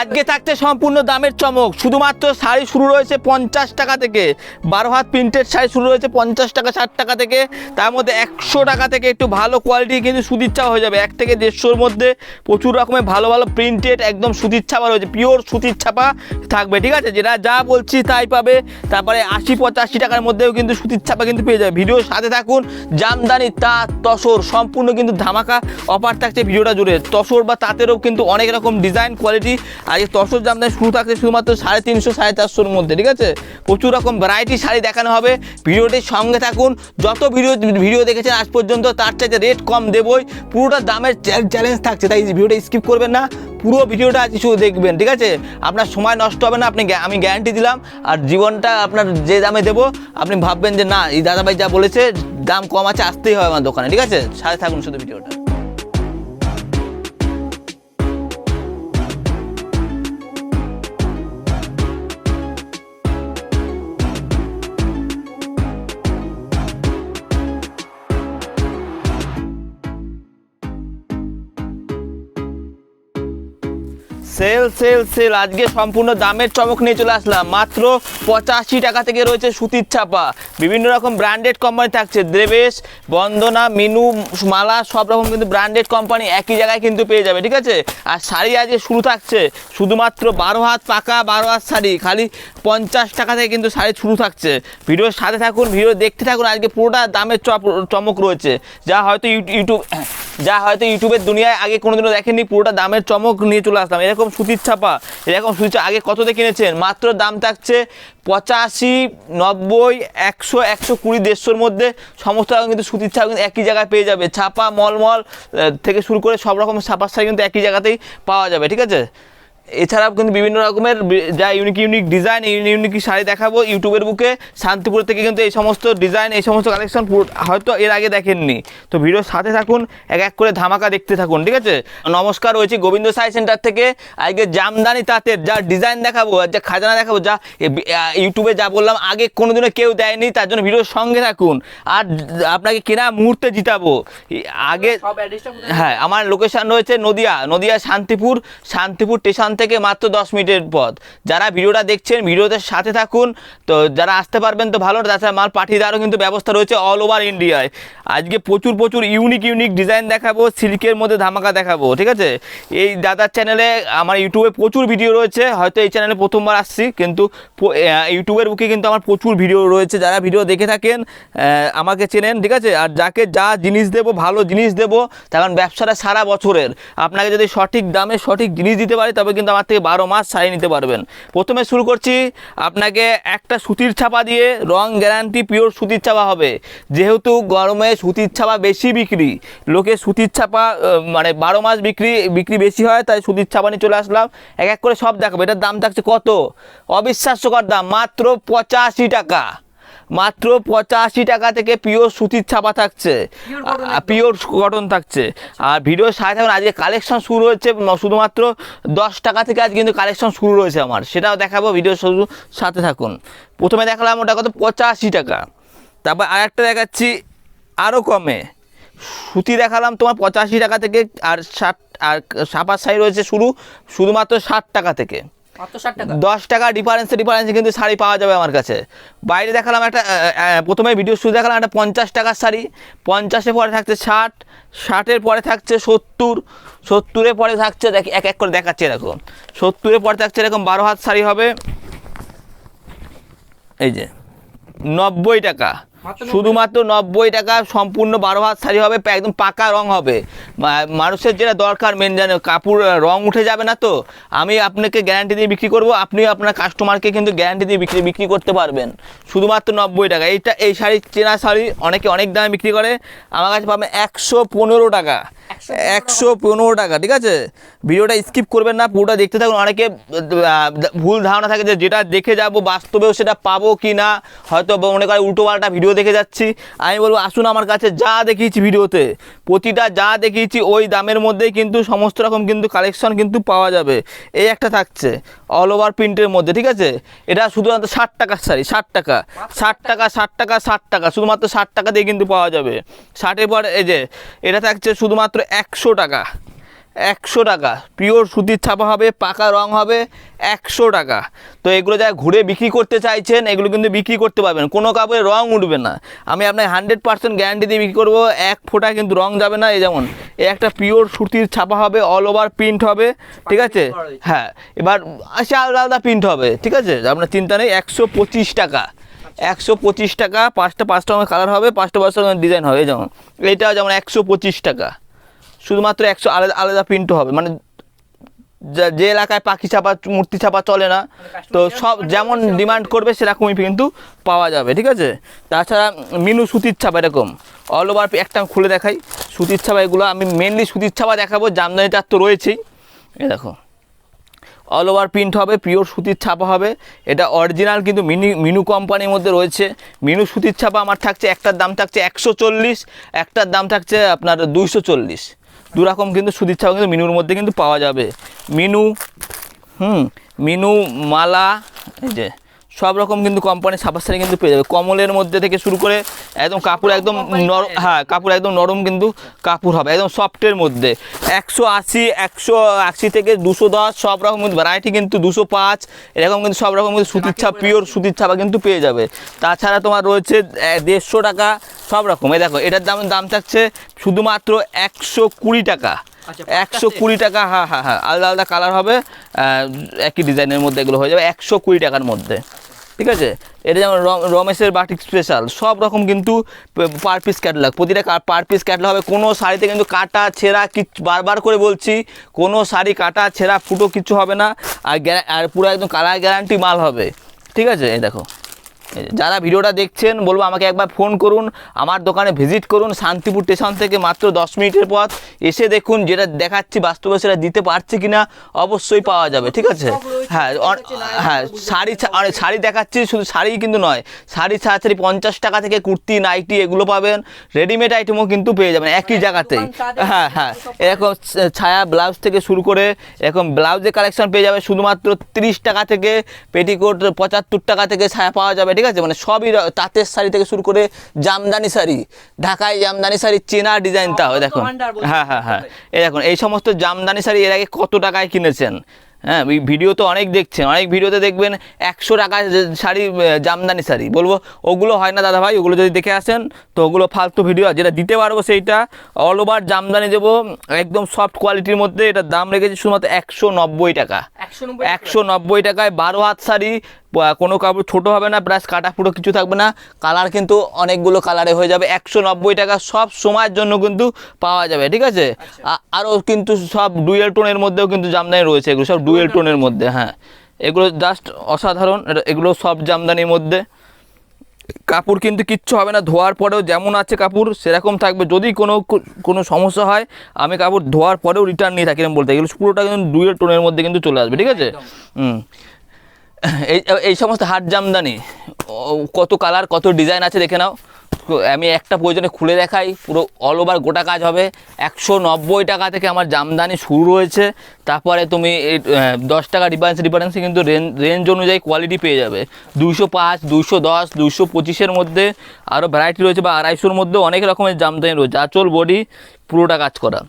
আজকে থাকছে সম্পূর্ণ দামের চমক। শুধুমাত্র শাড়ি শুরু রয়েছে পঞ্চাশ টাকা থেকে। বারো হাত প্রিন্টেড শাড়ি শুরু রয়েছে পঞ্চাশ টাকা, ষাট টাকা থেকে। তার মধ্যে একশো টাকা থেকে একটু ভালো কোয়ালিটি কিন্তু ছাপা হয়ে যাবে। এক থেকে দেড়শোর মধ্যে প্রচুর রকমের ভালো ভালো প্রিন্টেড একদম সুতির ছাপা রয়েছে। পিওর সুতির ছাপা থাকবে, ঠিক আছে? যেটা যা বলছি তাই পাবে। তারপরে আশি, পঁচাশি টাকার মধ্যেও কিন্তু সুতির ছাপা কিন্তু পেয়ে যাবে। ভিডিওর সাথে থাকুন। জামদানি তাঁত তসর, সম্পূর্ণ কিন্তু ধামাকা অফার থাকছে ভিডিওটা জুড়ে। তসর বা তাঁতেরও কিন্তু অনেক রকম ডিজাইন কোয়ালিটি আর এই তসর জামদানি শুরু থাকছে শুধুমাত্র সাড়ে তিনশো, সাড়ে চারশোর মধ্যে, ঠিক আছে? প্রচুর রকম ভ্যারাইটি শাড়ি দেখানো হবে। ভিডিওটির সঙ্গে থাকুন। যত ভিডিও ভিডিও দেখেছেন আজ পর্যন্ত, তার চাইতে রেট কম দেবই। পুরোটা দামের চ্যালেঞ্জ থাকছে, তাই ভিডিওটা স্কিপ করবেন না। পুরো ভিডিওটা আজ শুধু দেখবেন, ঠিক আছে? আপনার সময় নষ্ট হবে না, আপনি আমি গ্যারান্টি দিলাম। আর জীবনটা আপনার যে দামে দেবো, আপনি ভাববেন যে না, এই দাদাভাই যা বলেছে, দাম কম আছে, আসতেই হবে আমার দোকানে, ঠিক আছে? সাথে থাকুন শুধু ভিডিওটা সেল সেল সেল। আজকে সম্পূর্ণ দামের চমক নিয়ে চলে আসলাম। মাত্র পঁচাশি টাকা থেকে রয়েছে সুতির ছাপা। বিভিন্ন রকম ব্র্যান্ডেড কোম্পানি থাকছে। দেবেশ বন্দনা, মিনু, মালা, সব রকম কিন্তু ব্র্যান্ডেড কোম্পানি একই জায়গায় কিন্তু পেয়ে যাবে, ঠিক আছে? আর শাড়ি আজকে শুরু থাকছে। শুধুমাত্র বারো হাত পাকা, বারো হাত শাড়ি। খালি পঞ্চাশ টাকা থেকে কিন্তু শাড়ি শুরু থাকছে। ভিডিওর সাথে থাকুন, ভিডিও দেখতে থাকুন। আজকে পুরোটা দামের চমক রয়েছে। যা হয়তো ইউ- ইউটিউব, যা হয়তো ইউটিউবের দুনিয়ায় আগে কোনোদিনও দেখেননি। পুরোটা দামের চমক নিয়ে চলে আসলাম। এরকম সুতির ছাপা। এরকম সুতির ছাপা আগে কততে কিনেছেন? মাত্র দাম থাকছে পঁচাশি, নব্বই, একশো একশো কুড়ি, দেড়শোর মধ্যে। সমস্ত রকম কিন্তু সুতির ছাপা কিন্তু একই জায়গায় পেয়ে যাবে। ছাপা, মলমল থেকে শুরু করে সব রকম ছাপার শাড়ি কিন্তু একই জায়গাতেই পাওয়া যাবে, ঠিক আছে? এছাড়াও কিন্তু বিভিন্ন রকমের যা unique unique design unique sari দেখাবো ইউটিউবের বুকে। শান্তিপুর থেকে কিন্তু এই সমস্ত ডিজাইন এই সমস্ত কালেকশন হয়তো এর আগে দেখেননি। তো ভিডিওর সাথে থাকুন এক এক করে ধামাকা দেখতে থাকুন ঠিক আছে? নমস্কার রয়েছে গোবিন্দ সাই সেন্টার থেকে। আজকে জামদানি তাঁতের যা ডিজাইন দেখাবো আর যা খাজানা দেখাবো যা ইউটিউবে যা বললাম আগে কোনোদিনও কেউ দেয়নি তার জন্য ভিডিওর সঙ্গে থাকুন। আর আপনাকে কেনা মুহূর্তে জিতাবো। আগে হ্যাঁ আমার লোকেশন রয়েছে নদিয়া নদিয়া শান্তিপুর শান্তিপুর স্টেশন থেকে মাত্র দশ মিনিটের পথ। যারা ভিডিওটা দেখছেন, ভিডিওতে সাথে থাকুন। তো যারা আসতে পারবেন তো ভালো, তাছাড়া মাল পাঠিয়ে দেওয়ারও কিন্তু ব্যবস্থা রয়েছে অল ওভার ইন্ডিয়ায় আজকে প্রচুর প্রচুর ইউনিক ইউনিক ডিজাইন দেখাবো সিল্কের মধ্যে ধামাকা দেখাবো, ঠিক আছে? এই দাদার চ্যানেলে আমার ইউটিউবে প্রচুর ভিডিও রয়েছে, হয়তো এই চ্যানেলে প্রথমবার আসছি, কিন্তু ইউটিউবের বুকে কিন্তু আমার প্রচুর ভিডিও রয়েছে, যারা ভিডিও দেখে থাকেন আমাকে চেনেন, ঠিক আছে? আর যাকে যা জিনিস দেবো, ভালো জিনিস দেবো কারণ ব্যবসাটা সারা বছরের। আপনাকে যদি সঠিক দামে সঠিক জিনিস দিতে পারি, তবে কিন্তু আমার থেকে বারো মাস শাড়ি নিতে পারবেন। প্রথমে শুরু করছি, আপনাকে একটা সুতির ছাপা দিয়ে রং গ্যারান্টি পিওর সুতির ছাপা হবে। যেহেতু গরমে সুতির ছাপা বেশি বিক্রি? লোকে সুতির ছাপা মানে বারো মাস বিক্রি বিক্রি বেশি হয় তাই সুতির ছাপা নিয়ে চলে আসলাম। এক এক করে সব দেখাবো। এটার দাম থাকছে কত? অবিশ্বাস্যকর দাম মাত্র পঁচাশি টাকা। মাত্র পঁচাশি টাকা থেকে পিওর সুতির ছাপা থাকছে। পিওর কটন থাকছে। আর ভিডিওর সাথে থাকুন আজকে কালেকশন শুরু হচ্ছে শুধুমাত্র দশ টাকা থেকে আজ কিন্তু কালেকশন শুরু রয়েছে আমার। সেটাও দেখাবো ভিডিওর শুধু সাথে থাকুন। প্রথমে দেখালাম ওটা কত? পঁচাশি টাকা। তারপর আরেকটা দেখাচ্ছি আরও কমে। সুতি দেখালাম তোমার পঁচাশি টাকা থেকে আর ষাট আর সাপার সাই রয়েছে শুরু শুধুমাত্র ষাট টাকা থেকে। দশ টাকা ডিফারেন্সে ডিফারেন্সে কিন্তু শাড়ি পাওয়া যাবে আমার কাছে। বাইরে দেখালাম একটা প্রথমে ভিডিও শুরু দেখালাম একটা পঞ্চাশ টাকার শাড়ি। পঞ্চাশের পরে থাকছে ষাট ষাটের পরে থাকছে সত্তর সত্তরের পরে থাকছে দেখ এক এক করে দেখাচ্ছে এরকম। সত্তরের পরে থাকছে এরকম বারো হাত শাড়ি হবে। এই যে নব্বই টাকা। শুধুমাত্র নব্বই টাকা সম্পূর্ণ বারো হাত শাড়ি হবে একদম পাকা রং হবে। মানুষের যেটা দরকার মেন জানে কাপড় রং উঠে যাবে না তো? আমি আপনাকে গ্যারান্টি দিয়ে বিক্রি করব আপনি আপনার কাস্টমারকে কিন্তু গ্যারান্টি দিয়ে বিক্রি বিক্রি করতে পারবেন। শুধুমাত্র নব্বই টাকা। এইটা এই শাড়ি চেনা শাড়ি অনেকে অনেক দামে বিক্রি করে। আমার কাছে পাবেন একশো পনেরো টাকা। একশো পনেরো টাকা। ঠিক আছে? ভিডিওটা স্কিপ করবেন না পুরোটা দেখতে থাকুন। অনেকে ভুল ধারণা থাকে যে যেটা দেখে যাব বাস্তবেও সেটা পাবো কি না হয়তো মনে করে উল্টো পাল্টা ভিডিও দেখে যাচ্ছি। আমি বলব, আসুন আমার কাছে যা দেখিয়েছি ভিডিওতে। প্রতিটা যা দেখিয়েছি, ওই দামের মধ্যেই কিন্তু সমস্ত রকম কিন্তু কালেকশন কিন্তু পাওয়া যাবে। এই একটা থাকছে অল ওভার প্রিন্টের মধ্যে, ঠিক আছে? এটা শুধুমাত্র ষাট টাকার শাড়ি ষাট টাকা। ষাট টাকা ষাট টাকা ষাট টাকা, শুধুমাত্র ষাট টাকা দিয়ে কিন্তু পাওয়া যাবে। ষাটের পর এই যে, এটা থাকছে শুধুমাত্র একশো টাকা। একশো টাকা। পিওর সুতির ছাপা হবে পাকা রং হবে একশো টাকা। তো এগুলো যারা ঘুরে বিক্রি করতে চাইছেন এগুলো কিন্তু বিক্রি করতে পারবেন। কোনো কাপড়ে রং উঠবে না। আমি আপনাকে হান্ড্রেড পার্সেন্ট গ্যারান্টি দিয়ে বিক্রি করব এক ফোঁটা কিন্তু রং যাবে না। এই যেমন এ একটা পিওর সুতির ছাপা হবে অল ওভার প্রিন্ট হবে ঠিক আছে? হ্যাঁ এবার সে আলাদা আলাদা প্রিন্ট হবে ঠিক আছে? আপনার চিন্তা নেই একশো পঁচিশ টাকা। একশো পঁচিশ টাকা পাঁচটা পাঁচটা রকমের কালার হবে পাঁচটা পাঁচটা রকমের ডিজাইন হবে যেমন। এইটা যেমন একশো পঁচিশ টাকা। শুধুমাত্র একশো আলাদা আলাদা প্রিন্টও হবে। মানে যা- যে এলাকায় পাখি ছাপা মূর্তি ছাপা চলে না তো সব যেমন ডিমান্ড করবে সেরকমই কিন্তু পাওয়া যাবে ঠিক আছে? তাছাড়া মিনু সুতির ছাপা এরকম। অল ওভার একটা আমি খুলে দেখাই। সুতির ছাপা এগুলো আমি মেনলি সুতির ছাপা দেখাবো জামদানি তার তো রয়েছেই। এ দেখো। অল ওভার প্রিন্ট হবে পিওর সুতির ছাপা হবে। এটা অরিজিনাল কিন্তু মিনি মিনু কোম্পানির মধ্যে রয়েছে। মিনু সুতির ছাপা আমার থাকছে একটার দাম থাকছে একশো চল্লিশ একটার দাম থাকছে আপনার দুইশো চল্লিশ। দু রকম কিন্তু সুতির ছাপা কিন্তু মিনুর মধ্যে কিন্তু পাওয়া যাবে। মিনু, হুম, মিনু, মালা, এই যে সব রকম কিন্তু কোম্পানির ছাপা শাড়ি কিন্তু পেয়ে যাবে। কমলের মধ্যে থেকে শুরু করে একদম কাপড় একদম নরম হ্যাঁ কাপড় একদম নরম কিন্তু কাপড় হবে একদম সফটের মধ্যে। একশো আশি একশো আশি থেকে দুশো দশ সব রকম কিন্তু ভ্যারাইটি কিন্তু দুশো পাঁচ এরকম কিন্তু সব রকম কিন্তু সুতির ছাপ পিওর সুতির ছাপা কিন্তু পেয়ে যাবে। তাছাড়া তোমার রয়েছে দেড়শো টাকা সব রকম। এই দেখো এটার দাম দাম থাকছে শুধুমাত্র একশো কুড়ি টাকা। আচ্ছা, একশো কুড়ি টাকা হ্যাঁ হ্যাঁ হ্যাঁ আলাদা আলাদা কালার হবে একই ডিজাইনের মধ্যে এগুলো হয়ে যাবে একশো কুড়ি টাকার মধ্যে। ঠিক আছে? এটা যেমন রম- রমেশের বাটিক স্পেশাল সব রকম কিন্তু পার পিস ক্যাটলগ প্রতিটা পার পিস ক্যাটলগ হবে। কোনো শাড়িতে কিন্তু কাটা, ছেঁড়া কিচ্ছু বারবার করে বলছি, কোনো শাড়ি কাটা, ছেঁড়া, ফুটো কিছু হবে না। আর আর পুরো একদম কালার গ্যারান্টি মাল হবে। ঠিক আছে? এই দেখো। যারা ভিডিওটা দেখছেন বলব আমাকে একবার ফোন করুন আমার দোকানে ভিজিট করুন শান্তিপুর স্টেশন থেকে মাত্র দশ মিনিটের পথ। এসে দেখুন যেটা দেখাচ্ছি বাস্তবে সেটা দিতে পারছে কিনা অবশ্যই পাওয়া যাবে ঠিক আছে? হ্যাঁ হ্যাঁ শাড়ি ছা- আরে শাড়ি দেখাচ্ছি শুধু শাড়ি কিন্তু নয় শাড়ি ছাড়াছাড়ি পঞ্চাশ টাকা থেকে কুর্তি নাইটি এগুলো পাবেন রেডিমেড আইটেমও কিন্তু পেয়ে যাবেন একই মানে জায়গাতেই হ্যাঁ হ্যাঁ এরকম ছায়া ব্লাউজ থেকে শুরু করে এরকম ব্লাউজের কালেকশন পেয়ে যাবে শুধুমাত্র তিরিশ টাকা থেকে পেটিকোট পঁচাত্তর টাকা থেকে ছায়া পাওয়া যাবে ঠিক আছে? মানে সবই তাঁতের শাড়ি থেকে শুরু করে জামদানি শাড়ি ঢাকায় জামদানি শাড়ি চেনা ডিজাইনটা হয় দেখুন। হ্যাঁ হ্যাঁ হ্যাঁ। এই দেখুন এই সমস্ত জামদানি শাড়ি এর আগে কত টাকায় কিনেছেন? হ্যাঁ এই ভিডিও তো অনেক দেখছেন। অনেক ভিডিওতে দেখবেন একশো টাকায় যে শাড়ি জামদানি শাড়ি। বলব ওগুলো হয় না দাদা ভাই ওগুলো যদি দেখে আসেন তো ওগুলো ফালতু ভিডিও। যেটা দিতে পারব সেইটা অল ওভার জামদানি দেবো একদম সফট কোয়ালিটির মধ্যে এটার দাম রেখেছি শুধুমাত্র একশো নব্বই টাকা। একশো নব্বই টাকায় বারো হাত শাড়ি কোনো কাপড় ছোটো হবে না প্লাস কাটা ফুটো কিছু থাকবে না। কালার কিন্তু অনেকগুলো কালারে হয়ে যাবে। একশো নব্বই টাকা সব সময়ের জন্য কিন্তু পাওয়া যাবে ঠিক আছে? আরও কিন্তু সব ডুয়েল টোনের মধ্যেও কিন্তু জামদানি রয়েছে এগুলো সব ডুয়েল টোনের মধ্যে হ্যাঁ। এগুলো জাস্ট অসাধারণ এটা- এগুলো সব জামদানির মধ্যে। কাপড় কিন্তু কিচ্ছু হবে না ধোয়ার পরেও যেমন আছে কাপড় সেরকম থাকবে। যদি কোনো কোনো সমস্যা হয় আমি কাপড় ধোয়ার পরেও রিটার্ন নিয়ে থাকি বলতে। এগুলো পুরোটা কিন্তু ডুয়েল টোনের মধ্যে কিন্তু চলে আসবে ঠিক আছে? হুম। এই এই সমস্ত হাট জামদানি কত কালার কত ডিজাইন আছে দেখে নাও। আমি একটা প্রয়োজনে খুলে দেখাই, পুরো অল ওভার গোটা কাজ হবে। একশো নব্বই টাকা থেকে আমার জামদানি শুরু রয়েছে। তারপরে তুমি দশ টাকা ডিফারেন্স ডিফারেন্সে কিন্তু রেঞ্জ অনুযায়ী কোয়ালিটি পেয়ে যাবে। দুইশো পাঁচ, দুইশো দশ, দুইশো পঁচিশের মধ্যে আরও ভ্যারাইটি রয়েছে বা আড়াইশোর মধ্যে অনেক রকমের জামদানি রয়েছে। আঁচল বডি পুরোটা কাজ করা।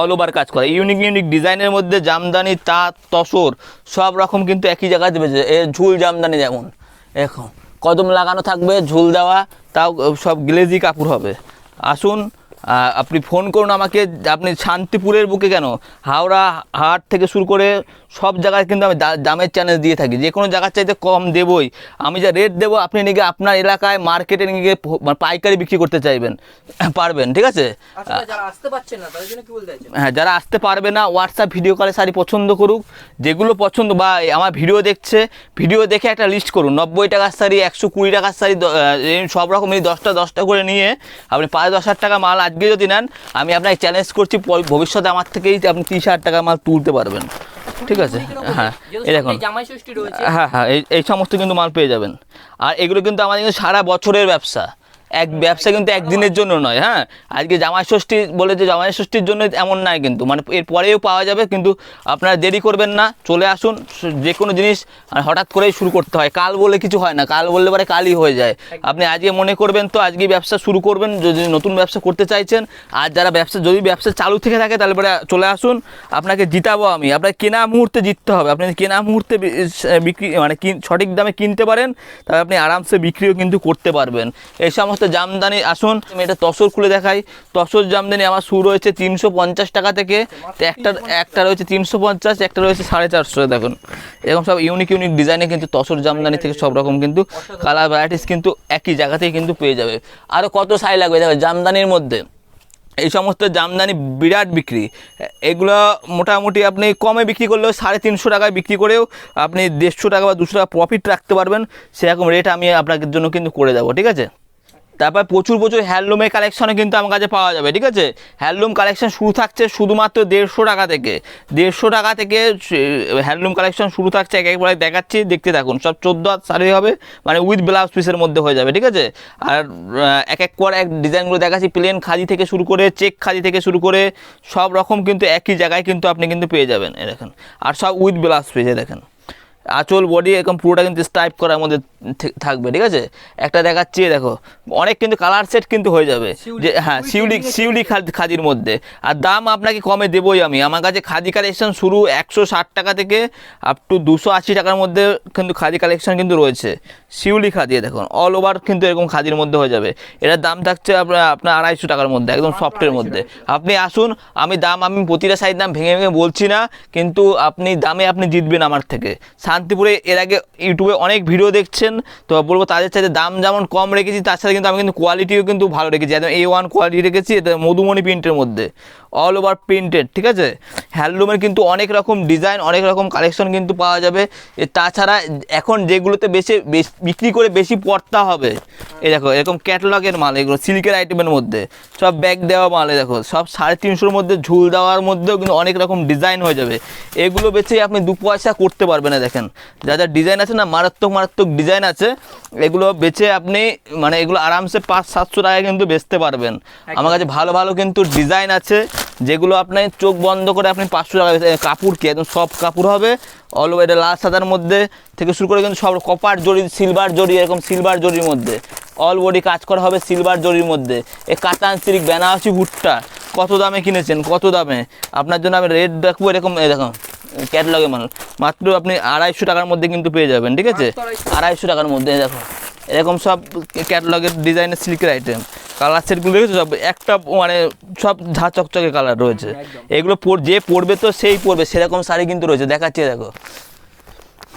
অল ওভার কাজ করে। ইউনিক ইউনিক ডিজাইনের মধ্যে জামদানি, তাঁত, তসর, সব রকম কিন্তু একই জায়গায় দেবে এ ঝুল জামদানি যেমন। এখন কদম লাগানো থাকবে, ঝুল দেওয়া, তাও সব গ্লেজি কাপড় হবে। আসুন আপনি ফোন করুন আমাকে আপনি শান্তিপুরের বুকে কেন? হাওড়া হাট থেকে শুরু করে সব জায়গায় কিন্তু আমি দামের চ্যানেল দিয়ে থাকি। যে কোনো জায়গার চাইতে কম দেবই। আমি যা রেট দেবো আপনি নিয়ে আপনার এলাকায় মার্কেটে নিয়ে গিয়ে মানে পাইকারি বিক্রি করতে চাইবেন পারবেন ঠিক আছে? আচ্ছা হ্যাঁ যারা আসতে পারবে না হোয়াটসঅ্যাপ ভিডিও কলে শাড়ি পছন্দ করুক যেগুলো পছন্দ বা আমার ভিডিও দেখছে ভিডিও দেখে একটা লিস্ট করুন। নব্বই টাকার শাড়ি একশো কুড়ি টাকার শাড়ি এই সব রকমই দশটা দশটা করে নিয়ে আপনি পাঁচ দশ হাজার টাকা মাল আজকে যদি নেন আমি আপনাকে চ্যালেঞ্জ করছি ভবিষ্যতে আমার থেকেই আপনি তিরিশ হাজার টাকা মাল তুলতে পারবেন। ঠিক আছে? হ্যাঁ যেহেতু এই দেখুন। হ্যাঁ হ্যাঁ এই এই সমস্ত কিন্তু মাল পেয়ে যাবেন। আর এগুলো কিন্তু আমাদের কিন্তু সারা বছরের ব্যবসা। এক ব্যবসা কিন্তু একদিনের জন্য নয় হ্যাঁ? আজকে জামাই ষষ্ঠী বলে যে জামাই ষষ্ঠীর জন্য এমন নয় কিন্তু। মানে এর পরেও পাওয়া যাবে, কিন্তু আপনারা দেরি করবেন না, চলে আসুন যে কোনো জিনিস হঠাৎ করেই শুরু করতে হয়। কাল বলে কিছু হয় না, কাল বললে পরে কালই হয়ে যায়। আপনি আজকে মনে করবেন তো আজকে ব্যবসা শুরু করবেন, যদি নতুন ব্যবসা করতে চাইছেন, আর যারা ব্যবসা, যদি ব্যবসা চালু থেকে থাকে, তাহলে পরে চলে আসুন। আপনাকে জিতাবো আমি। আপনাকে কেনা মুহূর্তে জিততে হবে। আপনি কেনা মুহূর্তে বিক্রি মানে সঠিক দামে কিনতে পারেন তাহলে আপনি আরামসে বিক্রিও কিন্তু করতে পারবেন। এই সমস্ত জামদানি, আসুন, আমি এটা তসর খুলে দেখাই। তসর জামদানি আমার শুরু রয়েছে তিনশো পঞ্চাশ টাকা থেকে। একটা একটা রয়েছে তিনশো পঞ্চাশ, একটা রয়েছে সাড়ে চারশো দেখুন। এরকম সব ইউনিক ইউনিক ডিজাইনে কিন্তু তসর জামদানি থেকে সব রকম কিন্তু কালার ভ্যারাইটিস কিন্তু একই জায়গাতেই কিন্তু পেয়ে যাবে। আরও কত সাই লাগবে? দেখো, জামদানির মধ্যে এই সমস্ত জামদানি বিরাট বিক্রি। এগুলো মোটামুটি আপনি কমে বিক্রি করলেও সাড়ে তিনশো টাকায় বিক্রি করেও আপনি দেড়শো টাকা বা দুশো টাকা প্রফিট রাখতে পারবেন। সেরকম রেট আমি আপনাদের জন্য কিন্তু করে দেবো, ঠিক আছে? তারপর প্রচুর প্রচুর হ্যান্ডলুমের কালেকশনও কিন্তু আমার কাছে পাওয়া যাবে, ঠিক আছে? হ্যান্ডলুম কালেকশন শুরু থাকছে শুধুমাত্র দেড়শো টাকা থেকে। দেড়শো টাকা থেকে হ্যান্ডলুম কালেকশন শুরু থাকছে এক একবার দেখাচ্ছি, দেখতে থাকুন। সব চোদ্দ হাত শাড়ি হবে মানে উইথ ব্লাউজ পিসের মধ্যে হয়ে যাবে, ঠিক আছে? আর এক এক করে এক ডিজাইনগুলো দেখাচ্ছি, প্লেন খাদি থেকে শুরু করে, চেক খাদি থেকে শুরু করে, সব রকম কিন্তু একই জায়গায় কিন্তু আপনি কিন্তু পেয়ে যাবেন এ দেখেন। আর সব উইথ ব্লাউজ পিসে দেখেন। আঁচল বডি এরকম পুরোটা কিন্তু স্টাইপ করার মধ্যে থাকবে ঠিক আছে? একটা দেখাচ্ছি দেখো অনেক কিন্তু কালার সেট কিন্তু হয়ে যাবে যে হ্যাঁ শিউলি শিউলি খাদির মধ্যে। আর দাম আপনাকে কমে দেবোই আমি। আমার কাছে খাদি কালেকশন শুরু একশো ষাট টাকা থেকে আপ টু দুশো আশি টাকার মধ্যে কিন্তু খাদি কালেকশন কিন্তু রয়েছে। শিউলি খাদি দেখুন অল ওভার কিন্তু এরকম খাদির মধ্যে হয়ে যাবে। এটার দাম থাকছে আপনার আপনার আড়াইশো টাকার মধ্যে একদম সফটের মধ্যে। আপনি আসুন আমি দাম আমি প্রতিটা সাইজ দাম ভেঙে ভেঙে বলছি না কিন্তু আপনি দামে আপনি জিতবেন আমার থেকে। শান্তিপুরে এর আগে ইউটিউবে অনেক ভিডিও দেখছেন। তো বলব তাদের সাথে দাম যেমন কম রেখেছি, তার সাথে কিন্তু আমি কিন্তু কোয়ালিটিও কিন্তু ভালো রেখেছি। একদম এ ওয়ান কোয়ালিটি রেখেছি, এটা মধুমণি প্রিন্টের মধ্যে। অল ওভার প্রিন্টেড ঠিক আছে? হ্যান্ডলুমের কিন্তু অনেক রকম ডিজাইন অনেক রকম কালেকশন কিন্তু পাওয়া যাবে। এ তাছাড়া এখন যেগুলোতে বেশি বেশ- বিক্রি করে বেশি পড়তা হবে। এই দেখো এরকম ক্যাটালগের মাল এগুলো সিল্কের আইটেমের মধ্যে। সব ব্যাগ দেওয়া মাল দেখো সব সাড়ে তিনশোর মধ্যে ঝুল দেওয়ার মধ্যেও কিন্তু অনেক রকম ডিজাইন হয়ে যাবে। এগুলো বেছে আপনি দু পয়সা করতে পারবেন না দেখেন। যা যা ডিজাইন আছে না মারাত্মক মারাত্মক ডিজাইন আছে এগুলো বেচে আপনি মানে এগুলো আরামসে পাঁচ সাতশো টাকায় কিন্তু বেচতে পারবেন। আমার কাছে ভালো ভালো কিন্তু ডিজাইন আছে। যেগুলো আপনি চোখ বন্ধ করে আপনি পাঁচশো টাকা কাপড় কি? একদম সব কাপড় হবে। অল ওভার এটা লাল সাদার মধ্যে থেকে শুরু করে কিন্তু সব কপার জড়ি সিলভার জড়ি এরকম সিলভার জরির মধ্যে। অল বডি কাজ করা হবে সিলভার জরির মধ্যে। এ কাতান সিল্ক বেনারসি ভুট্টা কত দামে কিনেছেন? কত দামে? আপনার জন্য আমি রেট দেখব এরকম দেখো ক্যাটলগে মাল মাত্র আপনি আড়াইশো টাকার মধ্যে কিন্তু পেয়ে যাবেন ঠিক আছে। আড়াইশো। টাকার মধ্যে দেখো এরকম সব ক্যাটলগের ডিজাইনের সিল্কের আইটেম কালার সেটগুলো দেখেছ? সব একটা মানে সব ঝা চকচকে কালার রয়েছে। এগুলো পর- যে পড়বে তো সেই পড়বে সেরকম শাড়ি কিন্তু রয়েছে। দেখাচ্ছি দেখো।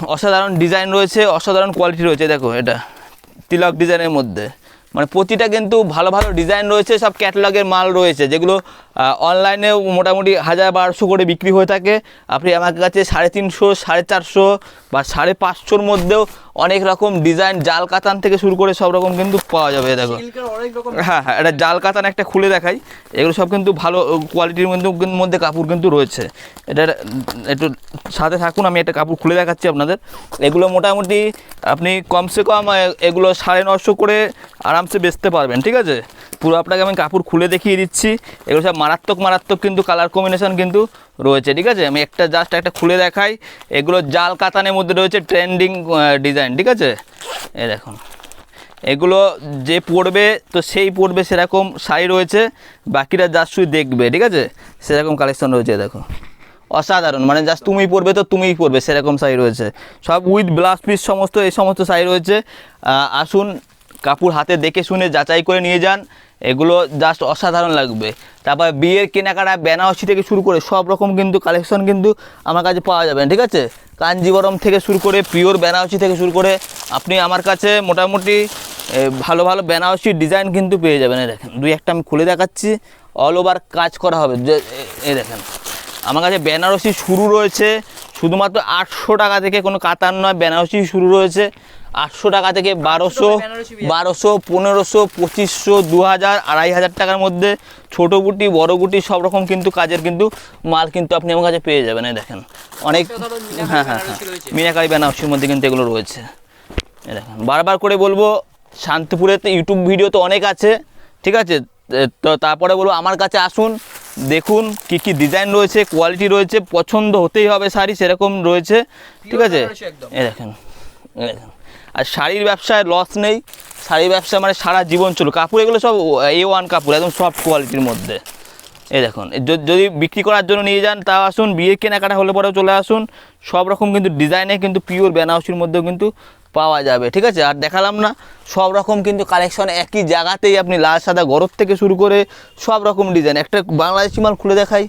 অসাধারণ ডিজাইন রয়েছে অসাধারণ কোয়ালিটি রয়েছে দেখো এটা। তিলক ডিজাইনের মধ্যে। মানে প্রতিটা কিন্তু ভালো ভালো ডিজাইন রয়েছে সব ক্যাটালগের মাল রয়েছে যেগুলো অনলাইনে মোটামুটি হাজার বারোশো করে বিক্রি হয়ে থাকে। আপনি আমার কাছে সাড়ে তিনশো সাড়ে চারশো বা সাড়ে পাঁচশোর মধ্যেও অনেক রকম ডিজাইন জাল কাতান থেকে শুরু করে সব রকম কিন্তু পাওয়া যাবে দেখো। হ্যাঁ হ্যাঁ এটা জাল কাতান একটা খুলে দেখাই। এগুলো সব কিন্তু ভালো কোয়ালিটির মধ্যে মধ্যে কাপড় কিন্তু রয়েছে। এটা একটু সাথে থাকুন আমি একটা কাপড় খুলে দেখাচ্ছি আপনাদের। এগুলো মোটামুটি আপনি কমসে কম এগুলো সাড়ে নশো করে আরামসে বেচতে পারবেন ঠিক আছে? পুরো আপনাকে আমি কাপড় খুলে দেখিয়ে দিচ্ছি। এগুলো সব মারাত্মক মারাত্মক কিন্তু কালার কম্বিনেশন কিন্তু রয়েছে, ঠিক আছে? আমি একটা জাস্ট একটা খুলে দেখাই। এগুলো জাল কাতানের মধ্যে রয়েছে ট্রেন্ডিং ডিজাইন ঠিক আছে? এ দেখুন। এগুলো যে পড়বে, তো সেই পড়বে সেরকম শাড়ি রয়েছে বাকিরা জাস্ট শুধু দেখবে, ঠিক আছে? সেরকম কালেকশন রয়েছে দেখো অসাধারণ মানে জাস্ট তুমিই পড়বে তো তুমিই পড়বে, সেরকম শাড়ি রয়েছে। সব উইথ ব্লাউজ পিস সমস্ত, এই সমস্ত শাড়ি রয়েছে। আসুন, কাপড় হাতে দেখে শুনে যাচাই করে নিয়ে যান। এগুলো জাস্ট অসাধারণ লাগবে। তারপর বিয়ের কেনাকাটা, বেনারসি থেকে শুরু করে সব রকম কিন্তু কালেকশন কিন্তু আমার কাছে পাওয়া যাবে ঠিক আছে? কাঞ্জিবরম থেকে শুরু করে পিওর বেনারসি থেকে শুরু করে আপনি আমার কাছে মোটামুটি ভালো ভালো বেনারসি ডিজাইন কিন্তু পেয়ে যাবেন, এই দেখেন। দুই একটা আমি খুলে দেখাচ্ছি অল ওভার কাজ করা হবে। এ- দেখেন। আমার কাছে বেনারসি শুরু রয়েছে, শুধুমাত্র আটশো টাকা থেকে কোনো কাতার নয়, বেনারসি শুরু রয়েছে। আটশো টাকা থেকে বারোশো বারোশো পনেরোশো পঁচিশশো দু হাজার আড়াই হাজার টাকার মধ্যে ছোটো গুটি বড় গুটি সব রকম কিন্তু কাজের কিন্তু মাল কিন্তু আপনি আমার কাছে পেয়ে যাবেন এই দেখেন। অনেক হ্যাঁ হ্যাঁ হ্যাঁ। মিনাকারি বেনারসির মধ্যে কিন্তু এগুলো রয়েছে। দেখেন বারবার করে বলব শান্তিপুরে তো ইউটিউব ভিডিও তো অনেক আছে ঠিক আছে? তো তারপরে বলব আমার কাছে আসুন দেখুন কি কি ডিজাইন রয়েছে কোয়ালিটি রয়েছে পছন্দ হতেই হবে শাড়ি সেরকম রয়েছে ঠিক আছে? এ দেখেন এ দেখেন। আর শাড়ির ব্যবসায় লস নেই। শাড়ির ব্যবসা মানে সারা জীবন চলবে কাপড় এগুলো সব এ ওয়ান কাপড় একদম সফট কোয়ালিটির মধ্যে। এই দেখুন যদি বিক্রি করার জন্য নিয়ে যান তাও আসুন বিয়ে কেনাকাটা হলে পরেও চলে আসুন। সব রকম কিন্তু ডিজাইনে কিন্তু পিওর বেনারসির মধ্যেও কিন্তু পাওয়া যাবে ঠিক আছে? আর দেখালাম না সব রকম কিন্তু কালেকশন একই জায়গাতেই আপনি লাল সাদা গরব থেকে শুরু করে সব রকম ডিজাইন একটা বাংলাদেশি মাল খুলে দেখাই।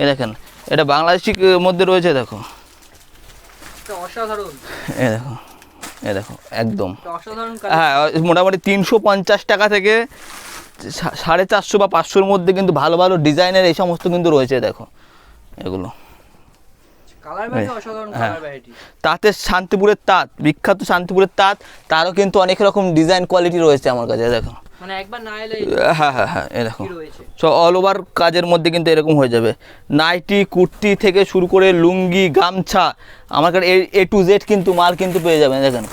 এ দেখেন এটা বাংলাদেশি মধ্যে রয়েছে দেখো। অসাধারণ। এ দেখো। এ দেখো একদম। হ্যাঁ মোটামুটি তিনশো পঞ্চাশ টাকা থেকে সাড়ে চারশো বা পাঁচশোর মধ্যে কিন্তু ভালো ভালো ডিজাইনের এই সমস্ত কিন্তু রয়েছে দেখো এগুলো। হ্যাঁ। তাঁতের শান্তিপুরের তাঁত বিখ্যাত শান্তিপুরের তাঁত তারও কিন্তু অনেক রকম ডিজাইন কোয়ালিটি রয়েছে আমার কাছে দেখো। মানে একবার না এলে হ্যাঁ হ্যাঁ হ্যাঁ এ দেখো। কি রয়েছে? সো অল ওভার কাজের মধ্যে কিন্তু এরকম হয়ে যাবে। নাইটি কুর্তি থেকে শুরু করে লুঙ্গি গামছা আমার কাছে এ টু জেড কিন্তু মাল কিন্তু পেয়ে যাবেন দেখেন।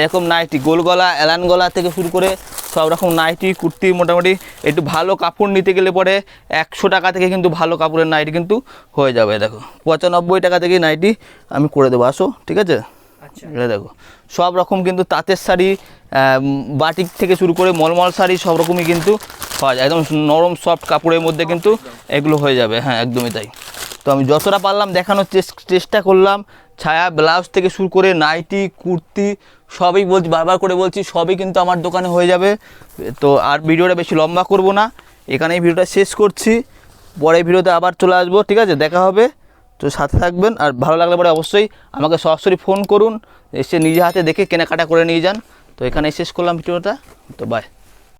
এরকম নাইটি গোল গলা এলান গলা থেকে শুরু করে সব রকম নাইটি কুর্তি মোটামুটি একটু ভালো কাপড় নিতে গেলে পরে একশো টাকা থেকে কিন্তু ভালো কাপড়ের নাইটি কিন্তু হয়ে যাবে দেখো। পঁচানব্বই টাকা থেকে নাইটি আমি করে দেবো আসো ঠিক আছে? আচ্ছা। এটা দেখো। সব রকম কিন্তু তাঁতের শাড়ি বাটিক থেকে শুরু করে মলমল শাড়ি সব রকমই কিন্তু পাওয়া যায়। একদম নরম সফট কাপড়ের মধ্যে কিন্তু এগুলো হয়ে যাবে। হ্যাঁ একদমই তাই। তো আমি যতটা পারলাম দেখানোর চেষ্টা করলাম। ছায়া, ব্লাউজ থেকে শুরু করে নাইটি, কুর্তি সবই বলছি, বারবার করে বলছি, সবই কিন্তু আমার দোকানে হয়ে যাবে। তো আর ভিডিওটা বেশি লম্বা করব না। এখানেই ভিডিওটা শেষ করছি। পরের ভিডিওতে আবার চলে আসব, ঠিক আছে? দেখা হবে। তো সাথে থাকবেন। আর ভালো লাগলে পরে অবশ্যই আমাকে সরাসরি ফোন করুন। এসে নিজে হাতে দেখে কেনাকাটা করে নিয়ে যান। তো এখানে শেষ করলাম ভিডিওটা তো বাই